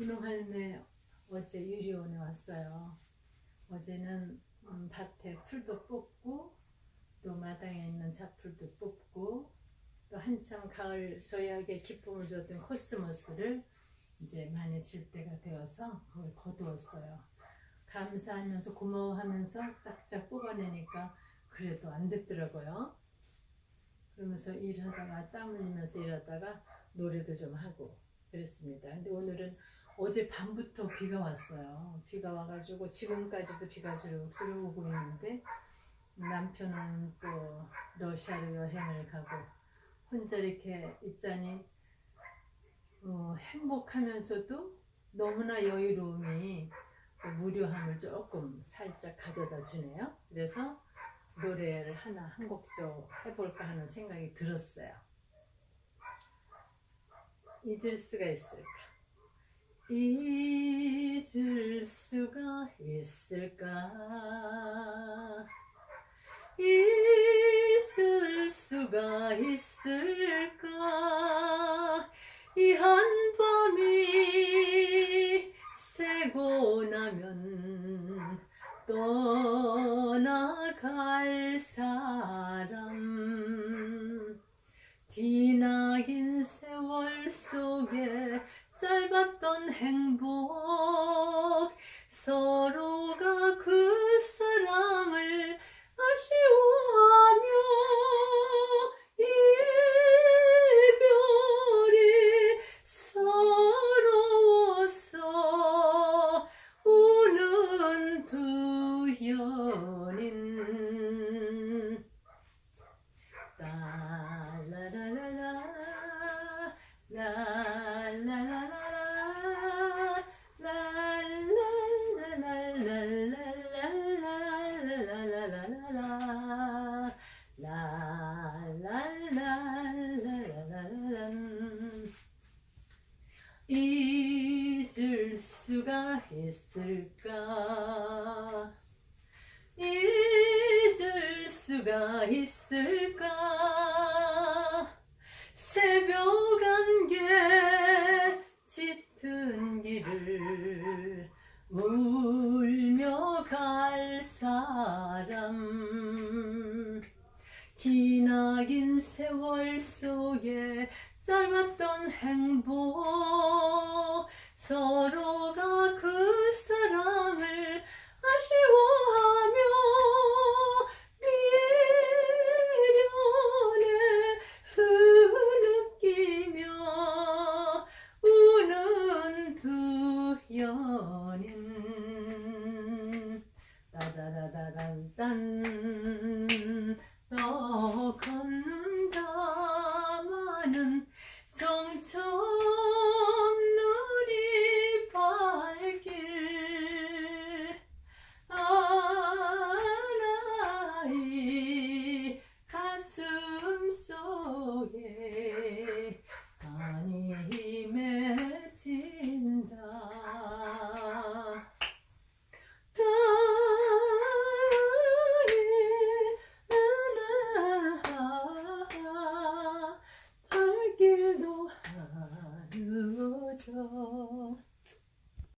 분홍 할매 어제 유리원에 왔어요. 어제는 음, 밭에 풀도 뽑고 또 마당에 있는 잡풀도 뽑고 또 한참 가을 저희에게 기쁨을 줬던 코스모스를 이제 많이 질 때가 되어서 그걸 거두었어요. 감사하면서 고마워하면서 짝짝 뽑아내니까 그래도 안 됐더라고요. 그러면서 일하다가 땀 흘리면서 일하다가 노래도 좀 하고 그랬습니다. 근데 오늘은 어제 밤부터 비가 왔어요. 비가 와가지고 지금까지도 비가 주룩주룩 오고 있는데 남편은 또 러시아로 여행을 가고 혼자 이렇게 있자니 어, 행복하면서도 너무나 여유로움이 또 무료함을 조금 살짝 가져다 주네요. 그래서 노래를 하나 한 곡 좀 해볼까 하는 생각이 들었어요. 잊을 수가 있을까? 잊을 수가 있을까? 잊을 수가 있을까? 이 한밤이 새고 나면 떠나갈 사람 뒤나긴 세월 속에 있을까? 잊을 수가 있을까? 새벽 안개 짙은 길을 울며 갈 사람. 기나긴 세월 속에 짧았던 행복 서로가 그 사람을 아쉬워하며 미련에 흐느끼며 우는 두 연인. 따다다다단딴 너 걷는다마는 정처 Oh, yeah.